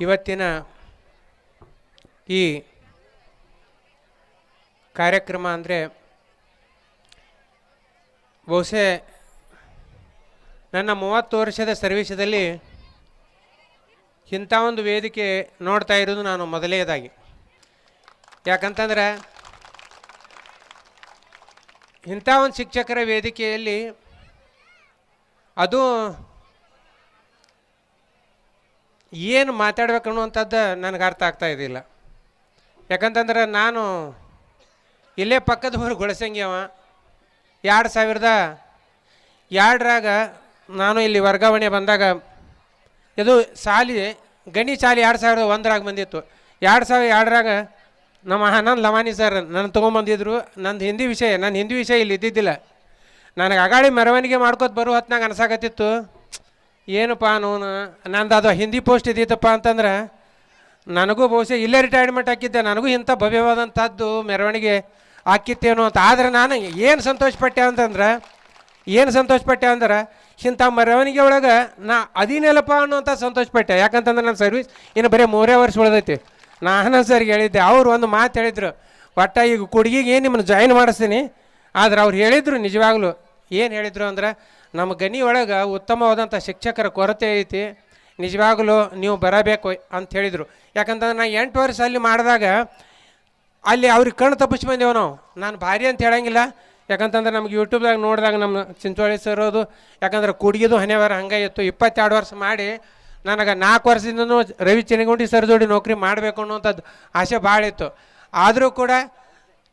ಇವತ್ತಿನ ಈ ಕಾರ್ಯಕ್ರಮ ಅಂದರೆ ಬಹುಶಃ ನನ್ನ ಮೂವತ್ತು ವರ್ಷದ ಸರ್ವಿಸದಲ್ಲಿ ಇಂಥ ಒಂದು ವೇದಿಕೆ ನೋಡ್ತಾ ಇರೋದು ನಾನು ಮೊದಲೇದಾಗಿ ಯಾಕಂತಂದ್ರೆ ಇಂಥ ಒಂದು ಶಿಕ್ಷಕರ ವೇದಿಕೆಯಲ್ಲಿ ಅದು ಏನು ಮಾತಾಡ್ಬೇಕು ಅನ್ನುವಂಥದ್ದು ನನಗೆ ಅರ್ಥ ಆಗ್ತಾ ಇದ್ದಿಲ್ಲ. ಯಾಕಂತಂದ್ರೆ ನಾನು ಇಲ್ಲೇ ಪಕ್ಕದ ಊರು ಗೊಳಸಂಗ್ಯವ. ಎರಡು ಸಾವಿರದ ಎರಡರಾಗ ನಾನು ಇಲ್ಲಿ ವರ್ಗಾವಣೆ ಬಂದಾಗ ಇದು ಸಾಲಿ, ಗಣಿ ಸಾಲಿ ಎರಡು ಸಾವಿರದ ಒಂದರಾಗ ಬಂದಿತ್ತು. ಎರಡು ಸಾವಿರದ ಎರಡರಾಗ ನಮ್ಮ ಆನಂದ್ ಲವಾನಿ ಸರ್ ನನ್ನ ತೊಗೊಂಬಂದಿದ್ರು. ನಂದು ಹಿಂದಿ ವಿಷಯ, ನನ್ನ ಹಿಂದಿ ವಿಷಯ ಇಲ್ಲಿ ಇದ್ದಿದ್ದಿಲ್ಲ. ನನಗೆ ಅಗಾಡಿ ಮೆರವಣಿಗೆ ಮಾಡ್ಕೋತ ಬರೋ ಹೊತ್ನಾಗ ಅನ್ಸಾಕತ್ತಿತ್ತು. ಏನಪ್ಪ ನೋನು ನಂದು ಅದು ಹಿಂದಿ ಪೋಸ್ಟ್ ಇದ್ದಿತ್ತಪ್ಪ ಅಂತಂದ್ರೆ, ನನಗೂ ಬಹುಶಃ ಇಲ್ಲೇ ರಿಟೈರ್ಮೆಂಟ್ ಹಾಕಿದ್ದೆ, ನನಗೂ ಇಂಥ ಭವ್ಯವಾದಂಥದ್ದು ಮೆರವಣಿಗೆ ಹಾಕಿತ್ತೇನೋ ಅಂತ. ಆದರೆ ನಾನು ಏನು ಸಂತೋಷಪಟ್ಟೆ ಅಂತಂದ್ರೆ, ಏನು ಸಂತೋಷಪಟ್ಟೆ ಅಂದ್ರೆ, ಇಂಥ ಮೆರವಣಿಗೆ ಒಳಗೆ ನಾ ಅದಿನೆಲ್ಲಪ್ಪ ಅನ್ನೋಂಥ ಸಂತೋಷಪಟ್ಟೆ. ಯಾಕಂತಂದ್ರೆ ನನ್ನ ಸರ್ವಿಸ್ ಇನ್ನು ಬರೀ ಮೂರೇ ವರ್ಷ ಉಳಿದೈತಿ. ನಾನು ಸರ್ಗೆ ಹೇಳಿದ್ದೆ, ಅವ್ರು ಒಂದು ಮಾತು ಹೇಳಿದರು. ಒಟ್ಟ ಈಗ ಕೊಡುಗೆಗೆ ಏನು ನಿಮ್ಮನ್ನು ಜಾಯಿನ್ ಮಾಡಿಸ್ತೀನಿ? ಆದ್ರೆ ಅವ್ರು ಹೇಳಿದರು ನಿಜವಾಗ್ಲೂ. ಏನು ಹೇಳಿದರು ಅಂದ್ರೆ ನಮ್ಮ ಗನಿ ಒಳಗೆ ಉತ್ತಮವಾದಂಥ ಶಿಕ್ಷಕರ ಕೊರತೆ ಐತಿ. ನಿಜವಾಗಲೂ ನೀವು ಬರಬೇಕು ಅಂತ ಹೇಳಿದರು. ಯಾಕಂತಂದ್ರೆ ನಾನು ಎಂಟು ವರ್ಷ ಅಲ್ಲಿ ಮಾಡಿದಾಗ ಅಲ್ಲಿ ಅವ್ರಿಗೆ ಕಣ್ಣು ತಪ್ಪಿಸಿ ಬಂದೇವು ನಾವು. ನಾನು ಭಾರಿ ಅಂತ ಹೇಳಂಗಿಲ್ಲ. ಯಾಕಂತಂದ್ರೆ ನಮ್ಗೆ ಯೂಟ್ಯೂಬ್ದಾಗ ನೋಡಿದಾಗ ನಮ್ಮ ಚಿಂಚೋಳಿ ಸರೋದು ಯಾಕಂದ್ರೆ ಕುಡಿಯೋದು ಹನೆವಾರ ಹಂಗೆ ಇತ್ತು. ಇಪ್ಪತ್ತೆರಡು ವರ್ಷ ಮಾಡಿ ನನಗೆ ನಾಲ್ಕು ವರ್ಷದಿಂದನೂ ರವಿ ಚಿನಗುಂಡಿ ಸರ್ ಜೋಡಿ ನೌಕರಿ ಮಾಡಬೇಕು ಅನ್ನೋಂಥದ್ದು ಆಸೆ ಭಾಳ ಇತ್ತು. ಆದರೂ ಕೂಡ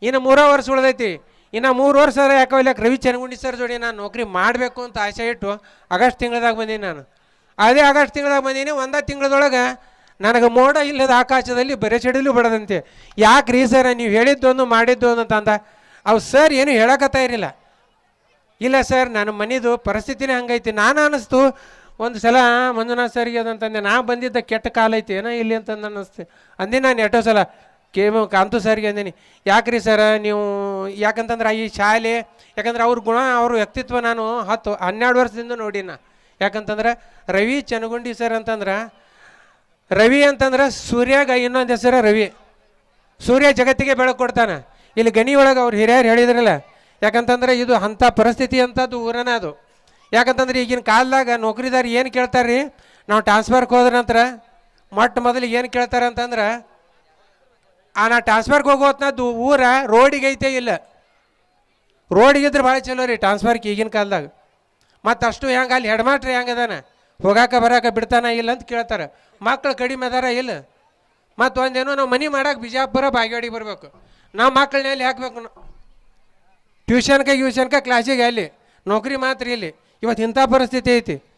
ಇನ್ನು ಮೂರೋ ವರ್ಷ ಉಳ್ದೈತಿ. ಇನ್ನು ಮೂರು ವರ್ಷ ಯಾಕೋ ಇಲ್ಲ, ರವಿ ಚನಗುಂಡಿ ಸರ್ ಜೋಡಿ ನಾನು ನೌಕರಿ ಮಾಡಬೇಕು ಅಂತ ಆಸೆ ಇಟ್ಟು ಆಗಸ್ಟ್ ತಿಂಗಳದಾಗ ಬಂದೀನಿ ನಾನು. ಅದೇ ಆಗಸ್ಟ್ ತಿಂಗಳದಾಗ ಬಂದೀನಿ, ಒಂದೇ ತಿಂಗಳದೊಳಗೆ ನನಗೆ ಮೋಡ ಇಲ್ಲದ ಆಕಾಶದಲ್ಲಿ ಬರೆ ಚಡಿಲು ಬಡದಂತೆ. ಯಾಕೆ ರೀ ಸರ್ ನೀವು ಹೇಳಿದ್ದೊಂದು ಮಾಡಿದ್ದೊಂದು ಅಂತಂದ ಅವು ಸರ್ ಏನು ಹೇಳಕತ್ತಾ ಇರಲಿಲ್ಲ. ಇಲ್ಲ ಸರ್, ನನ್ನ ಮನೆದು ಪರಿಸ್ಥಿತಿನೇ ಹಂಗೈತಿ. ನಾನು ಅನ್ನಿಸ್ತು ಒಂದು ಸಲ, ಮಂಜುನಾಥ್ ಸರ್ಗೆ ಅದಂತಂದೆ, ನಾ ಬಂದಿದ್ದ ಕೆಟ್ಟ ಕಾಲ ಐತಿ, ಏನೋ ಇಲ್ಲಿ ಅಂತಂದು ಅನ್ನಿಸ್ತು ಅಂದೆ ನಾನು ಎಷ್ಟೋ ಸಲ ಕೆ ಕಾಂತು ಸರ್ಗೆ ಅಂದೀನಿ. ಯಾಕ್ರಿ ಸರ್ ನೀವು ಯಾಕಂತಂದ್ರೆ ಈ ಶಾಲೆ, ಯಾಕಂದ್ರೆ ಅವ್ರ ಗುಣ, ಅವ್ರ ವ್ಯಕ್ತಿತ್ವ ನಾನು ಹತ್ತು, ಹನ್ನೆರಡು ವರ್ಷದಿಂದ ನೋಡಿನ. ಯಾಕಂತಂದ್ರೆ ರವಿ ಚನಗುಂಡಿ ಸರ್ ಅಂತಂದ್ರೆ, ರವಿ ಅಂತಂದ್ರೆ ಸೂರ್ಯಾಗ ಇನ್ನೊಂದು ಹೆಸರು ರವಿ. ಸೂರ್ಯ ಜಗತ್ತಿಗೆ ಬೆಳಕು ಕೊಡ್ತಾನೆ. ಇಲ್ಲಿ ಗಣಿ ಒಳಗೆ ಅವ್ರು ಹಿರಿಯರು ಹೇಳಿದ್ರಲ್ಲ, ಯಾಕಂತಂದ್ರೆ ಇದು ಅಂಥ ಪರಿಸ್ಥಿತಿ ಅಂಥದ್ದು ಊರನ ಅದು. ಯಾಕಂತಂದ್ರೆ ಈಗಿನ ಕಾಲದಾಗ ನೌಕರಿದಾರ ಏನು ಕೇಳ್ತಾರೆ ರೀ ನಾವು ಟ್ರಾನ್ಸ್ಫರ್ಗೆ ಹೋದ್ರ ನಂತರ ಮೊಟ್ಟ ಮೊದಲು ಏನು ಕೇಳ್ತಾರೆ ಅಂತಂದ್ರೆ ಆ, ನಾ ಟ್ರಾನ್ಸ್ಫರ್ಗೆ ಹೋಗೋತ್ನದ್ದು ಊರ ರೋಡಿಗೆ ಐತೆ ಇಲ್ಲ. ರೋಡಿಗಿದ್ರೆ ಭಾಳ ಚಲೋ ರೀ ಟ್ರಾನ್ಸ್ಫರ್ಗೆ ಈಗಿನ ಕಾಲದಾಗ. ಮತ್ತು ಅಷ್ಟು ಹೆಂಗೆ ಅಲ್ಲಿ ಹೆಡ್ ಮಾಸ್ಟ್ರ್ ಹೆಂಗೆ ಅದಾನ? ಹೋಗಾಕ ಬರಾಕ ಬಿಡ್ತಾನ ಇಲ್ಲ ಅಂತ ಕೇಳ್ತಾರೆ. ಮಕ್ಳು ಕಡಿಮೆ ಅದಾರ ಇಲ್ಲ. ಮತ್ತು ಒಂದೇನೋ ನಾವು ಮನೆ ಮಾಡಕ್ಕೆ ಬಿಜಾಪುರ ಬಾಗೇವಾಡಿ ಬರಬೇಕು. ನಾವು ಮಕ್ಕಳನ್ನ ಎಲ್ಲಿ ಹಾಕ್ಬೇಕು ಟ್ಯೂಷನ್ಗೆ ಯೂಷನ್ಗೆ ಕ್ಲಾಸಿಗೆ ಅಲ್ಲಿ ನೌಕರಿ ಮಾತ್ರ ಇಲ್ಲಿ ಇವತ್ತು ಇಂಥ ಪರಿಸ್ಥಿತಿ ಐತಿ.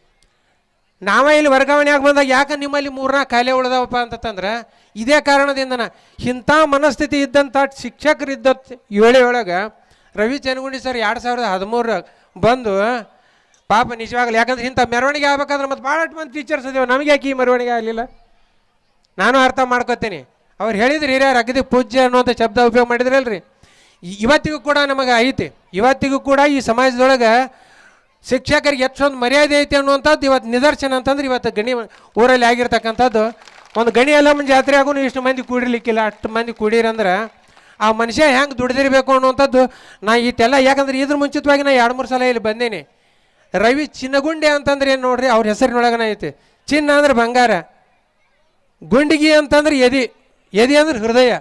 ನಾವೇ ಇಲ್ಲಿ ವರ್ಗಾವಣೆ ಆಗಿ ಬಂದಾಗ ಯಾಕೆ ನಿಮ್ಮಲ್ಲಿ ಮೂರ್ನಾಲ್ಕು ಕಾಯಿಲೆ ಉಳಿದವಪ್ಪ ಅಂತಂದ್ರೆ ಇದೇ ಕಾರಣದಿಂದನ ಇಂಥ ಮನಸ್ಥಿತಿ ಇದ್ದಂಥ ಶಿಕ್ಷಕರು ಇದ್ದ ಏಳೆ ರವಿ ಚನಗುಂಡಿ ಸರ್ ಎರಡು ಸಾವಿರದ ಹದಿಮೂರಾಗ ಬಂದು, ಪಾಪ ನಿಜವಾಗ್ಲೂ ಯಾಕಂದ್ರೆ ಇಂಥ ಮೆರವಣಿಗೆ ಆಗ್ಬೇಕಾದ್ರೆ ಮತ್ತು ಭಾಳಷ್ಟು ಮಂದಿ ಟೀಚರ್ಸ್ ಇದೇವೆ, ನಮಗೆ ಯಾಕೆ ಈ ಮೆರವಣಿಗೆ ಆಗಲಿಲ್ಲ? ನಾನು ಅರ್ಥ ಮಾಡ್ಕೋತೀನಿ. ಅವ್ರು ಹೇಳಿದ್ರು ಹಿರಿಯರು, ಅಗದಿ ಪೂಜ್ಯ ಅನ್ನುವಂಥ ಶಬ್ದ ಉಪಯೋಗ ಮಾಡಿದ್ರಲ್ರಿ. ಇವತ್ತಿಗೂ ಕೂಡ ನಮಗೆ ಐತಿ. ಇವತ್ತಿಗೂ ಕೂಡ ಈ ಸಮಾಜದೊಳಗೆ ಶಿಕ್ಷಕರಿಗೆ ಎಷ್ಟೊಂದು ಮರ್ಯಾದೆ ಐತೆ ಅನ್ನುವಂಥದ್ದು ಇವತ್ತು ನಿದರ್ಶನ ಅಂತಂದ್ರೆ ಇವತ್ತು ಗಣಿ ಊರಲ್ಲಿ ಆಗಿರ್ತಕ್ಕಂಥದ್ದು. ಒಂದು ಗಣಿ ಎಲ್ಲಮ್ಮನ ಜಾತ್ರೆ ಇಷ್ಟು ಮಂದಿ ಕೂಡಿರ್ಲಿಕ್ಕಿಲ್ಲ, ಅಷ್ಟು ಮಂದಿ ಕೂಡಿರಂದ್ರೆ ಆ ಮನುಷ್ಯ ಹೆಂಗೆ ದುಡಿದಿರಬೇಕು ಅನ್ನುವಂಥದ್ದು ನಾ ಇತ್ತೆಲ್ಲ ಯಾಕಂದ್ರೆ ಇದ್ರ ಮುಂಚಿತವಾಗಿ ನಾ ಎರಡು ಮೂರು ಸಲ ಇಲ್ಲಿ ಬಂದೇನೆ. ರವಿ ಚಿನ್ನಗುಂಡೆ ಅಂತಂದ್ರೆ ಏನು ನೋಡ್ರಿ, ಅವ್ರ ಹೆಸರಿನೊಳಗನ ಐತಿ. ಚಿನ್ನ ಅಂದ್ರೆ ಬಂಗಾರ, ಗುಂಡಿಗಿ ಅಂತಂದ್ರೆ ಎದಿ ಎದಿ ಅಂದ್ರೆ ಹೃದಯ.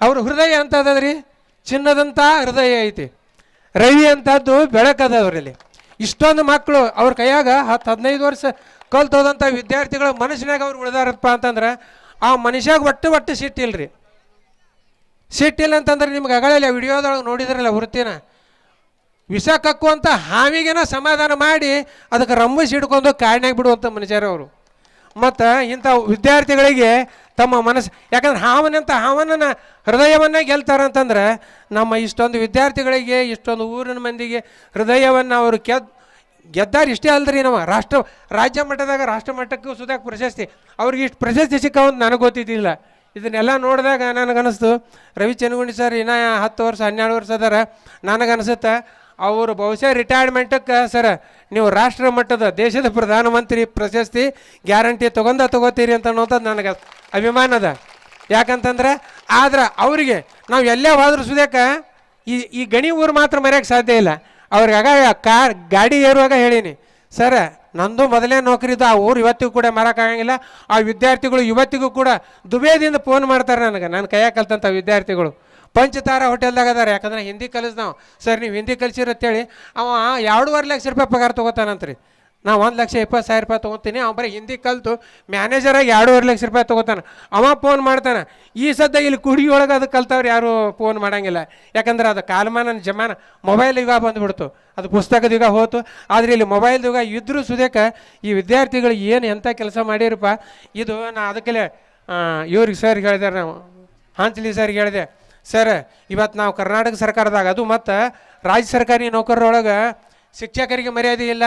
ಅವ್ರ ಹೃದಯ ಅಂತ ಅದದ್ರಿ ಚಿನ್ನದಂಥ ಹೃದಯ ಐತಿ. ರವಿ ಅಂತದ್ದು ಬೆಳಕದ ಅವರಲ್ಲಿ ಇಷ್ಟೊಂದು ಮಕ್ಕಳು ಅವ್ರ ಕೈಯಾಗ ಹತ್ತು ಹದಿನೈದು ವರ್ಷ ಕಲ್ತೋದಂಥ ವಿದ್ಯಾರ್ಥಿಗಳು ಮನಸ್ಸಿನಾಗ ಅವ್ರು ಉಳಿದಾರಪ್ಪ ಅಂತಂದ್ರೆ ಆ ಮನುಷ್ಯಾಗ ಒಟ್ಟು ಒಟ್ಟು ಸಿಟ್ಟಿಲ್ರಿ ಸಿಟ್ಟಿಲ್ಲ ಅಂತಂದ್ರೆ ನಿಮ್ಗೆ ಅಗಳಲ್ಲಿ ವಿಡಿಯೋದೊಳಗೆ ನೋಡಿದ್ರಲ್ಲ ವೃತ್ತಿನ? ವಿಷ ಕಕ್ಕುವಂಥ ಹಾವಿಗೆನ ಸಮಾಧಾನ ಮಾಡಿ ಅದಕ್ಕೆ ರಂಬಿಸಿ ಹಿಡ್ಕೊಂಡು ಕಾಡ್ನಾಗ ಬಿಡುವಂಥ ಮನುಷ್ಯರು ಅವರು. ಮತ್ತು ಇಂಥ ವಿದ್ಯಾರ್ಥಿಗಳಿಗೆ ತಮ್ಮ ಮನಸ್ಸು ಯಾಕಂದ್ರೆ ಹಾವನಂತ ಹೃದಯವನ್ನ ಹೃದಯವನ್ನು ಗೆಲ್ತಾರಂತಂದ್ರೆ ನಮ್ಮ ಇಷ್ಟೊಂದು ವಿದ್ಯಾರ್ಥಿಗಳಿಗೆ, ಇಷ್ಟೊಂದು ಊರಿನ ಮಂದಿಗೆ ಹೃದಯವನ್ನು ಅವರು ಕೆದ್ ಗೆದ್ದಾರ ಇಷ್ಟೇ ಅಲ್ದ್ರಿ ನಮ್ಮ ರಾಷ್ಟ್ರ ರಾಜ್ಯ ಮಟ್ಟದಾಗ ರಾಷ್ಟ್ರ ಮಟ್ಟಕ್ಕೂ ಪ್ರಶಸ್ತಿ. ಅವ್ರಿಗೆ ಇಷ್ಟು ಪ್ರಶಸ್ತಿ ಸಿಕ್ಕವಂತ ನನಗೆ ಗೊತ್ತಿದ್ದಿಲ್ಲ. ಇದನ್ನೆಲ್ಲ ನೋಡಿದಾಗ ನನಗನ್ನಿಸ್ತು, ರವಿ ಚನಗುಂಡಿ ಸರ್, ಇನ್ನೂ ಹತ್ತು ವರ್ಷ, ಹನ್ನೆರಡು ವರ್ಷ ಅದಾರ. ನನಗನ್ಸುತ್ತೆ ಅವರು ಬಹುಶಃ ರಿಟೈರ್ಮೆಂಟಕ್ಕೆ ಸರ್, ನೀವು ರಾಷ್ಟ್ರ ಮಟ್ಟದ ದೇಶದ ಪ್ರಧಾನಮಂತ್ರಿ ಪ್ರಶಸ್ತಿ ಗ್ಯಾರಂಟಿ ತೊಗೊಂಡ ತಗೋತೀರಿ ಅಂತ ಅನ್ನೋದು ನನಗೆ ಅಭಿಮಾನ ಅದ. ಯಾಕಂತಂದ್ರೆ, ಆದ್ರೆ ಅವರಿಗೆ ನಾವು ಎಲ್ಲೇ ಹೋದ್ರೂ ಸುದೇಕ ಈ ಈ ಗಣಿ ಊರು ಮಾತ್ರ ಮರೆಯೋಕ್ಕೆ ಸಾಧ್ಯ ಇಲ್ಲ. ಅವ್ರಿಗಾಗ ಕಾರ್, ಗಾಡಿ ಏರುವಾಗ ಹೇಳೀನಿ, ಸರ್, ನಂದು ಮೊದಲೇ ನೌಕರಿ ಇದ್ದು ಆ ಊರು ಇವತ್ತಿಗೂ ಕೂಡ ಮಾರೋಕ್ಕಾಗಂಗಿಲ್ಲ ಆ ವಿದ್ಯಾರ್ಥಿಗಳು ಇವತ್ತಿಗೂ ಕೂಡ ದುಬೇದಿಂದ ಫೋನ್ ಮಾಡ್ತಾರೆ ನನಗೆ. ನಾನು ಕೈಯಾಗ ಕಲ್ತಂಥ ವಿದ್ಯಾರ್ಥಿಗಳು. ಪಂಚತಾರ ಹೋಟೆಲ್ದಾಗ ಅದಾರ. ಯಾಕಂದ್ರೆ ಹಿಂದಿ ಕಲಿಸ್ ನಾವು. ಸರ್, ನೀವು ಹಿಂದಿ ಕಲಿಸಿರತ್ತೇಳಿ ಅವ ಎರಡೂವರೆ ಲಕ್ಷ ರೂಪಾಯಿ ಪಗಾರ ತೊಗೋತಾನಂತ್ರಿ. ನಾ ಒಂದು ಲಕ್ಷ ಇಪ್ಪತ್ತು ಸಾವಿರ ರೂಪಾಯಿ ತೊಗೊತೀನಿ. ಅವ ಬರೀ ಹಿಂದಿ ಕಲಿತು ಮ್ಯಾನೇಜರಾಗಿ ಎರಡೂವರೆ ಲಕ್ಷ ರೂಪಾಯಿ ತೊಗೋತಾನೆ. ಅವ ಫೋನ್ ಮಾಡ್ತಾನೆ. ಈ ಸದ್ಯ ಇಲ್ಲಿ ಕುಡಿಯೊಳಗೆ ಅದು ಕಲ್ತವ್ರು ಯಾರು ಫೋನ್ ಮಾಡೋಂಗಿಲ್ಲ. ಯಾಕಂದ್ರೆ ಅದು ಕಾಲಮಾನ, ಜಮಾನ ಮೊಬೈಲ್ ಯುಗ ಬಂದುಬಿಡ್ತು. ಅದು ಪುಸ್ತಕದ ಯುಗ ಹೋತು. ಆದರೆ ಇಲ್ಲಿ ಮೊಬೈಲ್ ಯುಗ ಇದ್ರೂ ಸುದೇಕ ಈ ವಿದ್ಯಾರ್ಥಿಗಳು ಏನು ಎಂಥ ಕೆಲಸ ಮಾಡಿರಪ್ಪ ಇದು ನಾ ಅದಕ್ಕೆ ಇವ್ರಿಗೆ ಸರ್ ಹೇಳಿದೆ, ನಾವು ಹಾಂಚಲಿ ಸರ್ ಹೇಳಿದೆ ಸರ್ ಇವತ್ತು ನಾವು ಕರ್ನಾಟಕ ಸರ್ಕಾರದಾಗ, ಅದು ಮತ್ತು ರಾಜ್ಯ ಸರ್ಕಾರಿ ನೌಕರರೊಳಗೆ ಶಿಕ್ಷಕರಿಗೆ ಮರ್ಯಾದೆ ಇಲ್ಲ,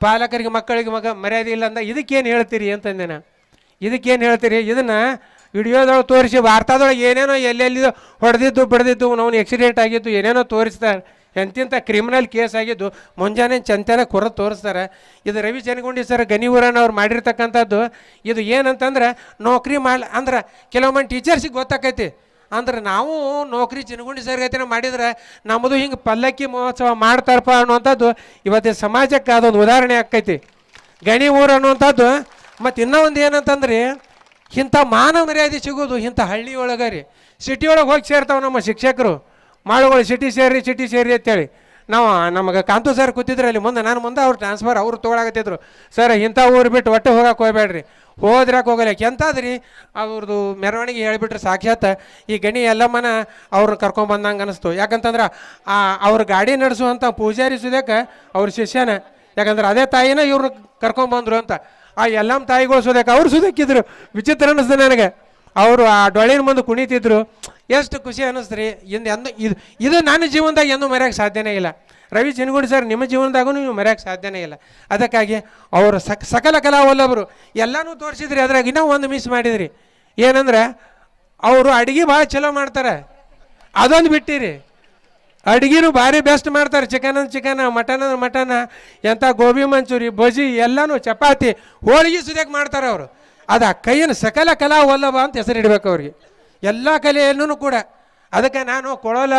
ಪಾಲಕರಿಗೆ ಮಕ್ಕಳಿಗೆ ಮಗ ಮರ್ಯಾದೆ ಇಲ್ಲ ಅಂದ, ಇದಕ್ಕೇನು ಹೇಳ್ತೀರಿ ಅಂತಂದೆ ಇದಕ್ಕೇನು ಹೇಳ್ತೀರಿ? ಇದನ್ನು ವಿಡಿಯೋದೊಳಗೆ ತೋರಿಸಿ, ವಾರ್ತಾದೊಳಗೆ ಏನೇನೋ ಎಲ್ಲೆಲ್ಲಿ ಹೊಡೆದಿದ್ದು, ಬಡ್ದಿದ್ದು ನಾವು ಆಕ್ಸಿಡೆಂಟ್ ಆಗಿದ್ದು, ಏನೇನೋ ತೋರಿಸ್ತಾರೆ. ಎಂತಿಂಥ ಕ್ರಿಮಿನಲ್ ಕೇಸ್ ಆಗಿದ್ದು, ಮುಂಜಾನೆ ಚಂತೆನ ಕೊರ ತೋರಿಸ್ತಾರೆ. ಇದು ರವಿ ಜನಗುಂಡಿ ಸರ್, ಗನಿವರನ್ ಅವ್ರು ಮಾಡಿರ್ತಕ್ಕಂಥದ್ದು. ಇದು ಏನಂತಂದ್ರೆ, ನೌಕರಿ ಮಾಡಿ ಅಂದ್ರೆ, ಕೆಲವೊಮ್ಮೆ ಟೀಚರ್ಸಿಗೆ ಗೊತ್ತಾಕೈತಿ. ಅಂದ್ರೆ ನಾವು ನೌಕರಿ ಚಿನಗುಂಡಿ ಸರ್ಗತಿನ ಮಾಡಿದ್ರೆ ನಮ್ಮದು ಹಿಂಗೆ ಪಲ್ಲಕ್ಕಿ ಮಹೋತ್ಸವ ಮಾಡ್ತಾರಪ್ಪ ಅನ್ನುವಂಥದ್ದು ಇವತ್ತಿನ ಸಮಾಜಕ್ಕೆ ಅದೊಂದು ಉದಾಹರಣೆ ಆಕೈತಿ. ಗಣಿ ಊರು ಅನ್ನುವಂಥದ್ದು, ಮತ್ತು ಇನ್ನೂ ಒಂದು ಏನಂತಂದ್ರೆ, ಇಂಥ ಮಾನವ ಮರ್ಯಾದೆ ಸಿಗೋದು ಇಂಥ ಹಳ್ಳಿ ಒಳಗೆ ರೀ. ಸಿಟಿ ಒಳಗೆ ಹೋಗಿ ಸೇರ್ತಾವೆ ನಮ್ಮ ಶಿಕ್ಷಕರು. ಮಾಡುಗಳು ಸಿಟಿ ಸೇರಿ ಸಿಟಿ ಸೇರಿ ಅಂತೇಳಿ. ನಾವು, ನಮಗೆ ಕಾಂತು ಸರ್ ಕೂತಿದ್ರೆ ಅಲ್ಲಿ ಮುಂದೆ, ನಾನು ಮುಂದೆ ಅವ್ರು ಟ್ರಾನ್ಸ್ಫರ್ ಅವ್ರು ತೊಗೊಳಕತ್ತಿದ್ರು. ಸರ್, ಇಂಥ ಊರು ಬಿಟ್ಟು ಒಟ್ಟೆ ಹೋಗಕ್ಕೆ ಹೋಗ್ಬೇಡ್ರಿ. ಹೋದ್ರಾಕ ಹೋಗಲಿಕ್ಕೆ ಎಂತಾದ್ರಿ? ಅವ್ರದ್ದು ಮೆರವಣಿಗೆ ಹೇಳಿಬಿಟ್ರೆ ಸಾಕ್ಷಾತ್ ಈ ಗಣಿ ಎಲ್ಲಮ್ಮನ ಅವ್ರನ್ನ ಕರ್ಕೊಂಬಂದಂಗೆ ಅನಿಸ್ತು. ಯಾಕಂತಂದ್ರೆ, ಆ, ಅವ್ರ ಗಾಡಿ ನಡೆಸುವಂಥ ಪೂಜಾರಿ ಸುದಕ್ಕೆ ಅವ್ರ ಶಿಷ್ಯನ. ಯಾಕಂದ್ರೆ, ಅದೇ ತಾಯಿನ ಇವ್ರನ್ನ ಕರ್ಕೊಂಬಂದ್ರು ಅಂತ. ಆ ಎಲ್ಲಮ್ಮ ತಾಯಿಗಳು ಸುದಕ್ಕೆ ಅವ್ರು ಸುದಕ್ಕಿದ್ರು ವಿಚಿತ್ರ ಅನ್ನಿಸ್ತು ನನಗೆ. ಅವರು ಆ ಡೊಳ್ಳಿನ ಮುಂದೆ ಕುಣಿತಿದ್ರು, ಎಷ್ಟು ಖುಷಿ ಅನ್ನಿಸ್ತ್ರಿ ಇಂದು ಎಂದು ಇದು ಇದು ನನ್ನ ಜೀವನದಾಗ ಎಂದೂ ಮರೆಯೋಕ್ಕೆ ಸಾಧ್ಯನೇ ಇಲ್ಲ. ರವಿ ಚಿನಗುಡಿ ಸರ್, ನಿಮ್ಮ ಜೀವನದಾಗೂ ನೀವು ಮರೆಯೋಕ್ಕೆ ಸಾಧ್ಯನೇ ಇಲ್ಲ. ಅದಕ್ಕಾಗಿ ಅವರು ಸಕ್, ಸಕಲ ಕಲಾವಲ್ಲಭರು ಎಲ್ಲನೂ ತೋರಿಸಿದ್ರಿ, ಅದ್ರಾಗ ಇನ್ನೂ ಒಂದು ಮಿಸ್ ಮಾಡಿದ್ರಿ. ಏನಂದ್ರೆ, ಅವರು ಅಡುಗೆ ಭಾಳ ಚಲೋ ಮಾಡ್ತಾರೆ. ಅದೊಂದು ಬಿಟ್ಟಿರಿ. ಅಡುಗೆನೂ ಭಾರಿ ಬೆಸ್ಟ್ ಮಾಡ್ತಾರೆ. ಚಿಕನ್ ಅಂದ್ರೆ ಚಿಕನ್ ಮಟನ್ ಅಂದ್ರೆ ಮಟನ್ ಎಂಥ ಗೋಬಿ ಮಂಚೂರಿ ಬಜಿ ಎಲ್ಲನೂ ಚಪಾತಿ, ಹೋಳಿಗೆ ಸುದ್ಯಾಕೆ ಮಾಡ್ತಾರೆ ಅವರು. ಅದು ಆ ಕೈಯನ್ನು ಸಕಲ ಕಲಾ ವಲ್ಲಭ ಅಂತ ಹೆಸರಿಡಬೇಕು ಅವ್ರಿಗೆ. ಎಲ್ಲ ಕಲೆಯನ್ನು ಕೂಡ. ಅದಕ್ಕೆ ನಾನು ಕೊಳೋಲ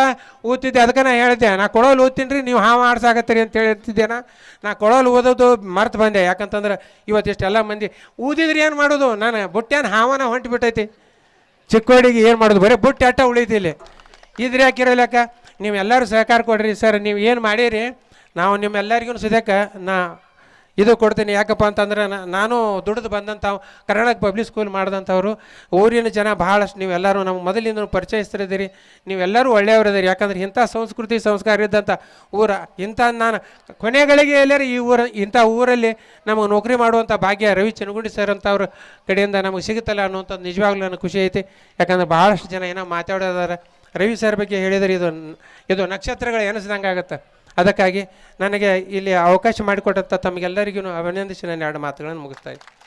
ಊದ್ತಿದ್ದೆ ಅದಕ್ಕೆ ನಾನು ಹೇಳಿದ್ದೆ ನಾ ಕೊಳೋಲು ಓದ್ತೀನಿ ರೀ ನೀವು ಹಾವು ಮಾಡ್ಸಾಕತ್ತೀರಿ ಅಂತ ಹೇಳ್ತಿದ್ದೇನ? ನಾ ಕೊಳೋಲು ಓದೋದು ಮರ್ತು ಬಂದೆ. ಯಾಕಂತಂದ್ರೆ ಇವತ್ತಿಷ್ಟೆಲ್ಲ ಮಂದಿ ಊದಿದ್ರೆ ಏನು ಮಾಡೋದು? ನಾನು ಬುಟ್ಟ್ಯಾನ ಹಾವನ ಹೊಂಟು ಬಿಟ್ಟೈತಿ. ಚಿಕ್ಕೋಡಿಗೆ ಏನು ಮಾಡೋದು? ಬರೀ ಬುಟ್ಟಿ ಅಟ್ಟ ಉಳಿತಿ ಇಲ್ಲಿ. ಇದ್ರೆ ಯಾಕಿರಲಕ್ಕ ನೀವೆಲ್ಲರೂ ಸಹಕಾರ ಕೊಡ್ರಿ ಸರ್, ನೀವು ಏನು ಮಾಡೀರಿ? ನಾವು ನಿಮ್ಮೆಲ್ಲರಿಗೂ ಸದ್ಯಕ್ಕೆ ನಾ ಇದು ಕೊಡ್ತೀನಿ. ಯಾಕಪ್ಪ ಅಂತಂದ್ರೆ ನಾನು ದುಡಿದು ಬಂದಂಥ ಕರ್ನಾಟಕ ಪಬ್ಲಿಕ್ ಸ್ಕೂಲ್ ಮಾಡಿದಂಥವ್ರು, ಊರಿನ ಜನ ಭಾಳಷ್ಟು ನೀವೆಲ್ಲರೂ ನಮ್ಗೆ ಮೊದಲಿಂದ ಪರಿಚಯಿಸ್ತಿದ್ದೀರಿ ನೀವೆಲ್ಲರೂ ಒಳ್ಳೆಯವರಿದ್ದೀರಿ ಯಾಕಂದ್ರೆ ಇಂಥ ಸಂಸ್ಕೃತಿ ಸಂಸ್ಕಾರ ಇದ್ದಂಥ ಊರ, ಇಂಥ ನಾನು ಕೊನೆಗಳಿಗೆ ಎಲ್ಲರೂ ಈ ಊರ, ಇಂಥ ಊರಲ್ಲಿ ನಮಗೆ ನೌಕರಿ ಮಾಡುವಂಥ ಭಾಗ್ಯ ರವಿ ಚನಗುಂಡಿ ಸರ್ ಅಂತವ್ರ ಕಡೆಯಿಂದ ನಮಗೆ ಸಿಗುತ್ತಲ್ಲ ಅನ್ನುವಂಥದ್ದು ನಿಜವಾಗ್ಲೂ ನನಗೆ ಖುಷಿ ಐತಿ. ಯಾಕಂದ್ರೆ ಭಾಳಷ್ಟು ಜನ ಏನೋ ಮಾತಾಡೋದಾರ ರವಿ ಸರ್ ಬಗ್ಗೆ ಹೇಳಿದರೆ ಇದು ಇದು ನಕ್ಷತ್ರಗಳು ಎನಿಸ್ದಂಗೆ ಆಗುತ್ತೆ. ಅದಕ್ಕಾಗಿ ನನಗೆ ಇಲ್ಲಿ ಅವಕಾಶ ಮಾಡಿಕೊಟ್ಟಂಥ ತಮಗೆಲ್ಲರಿಗೂ ಅಭಿನಂದಿಸಿ ನಾನು ಎರಡು ಮಾತುಗಳನ್ನು ಮುಗಿಸ್ತಾ ಇದ್ದೀನಿ.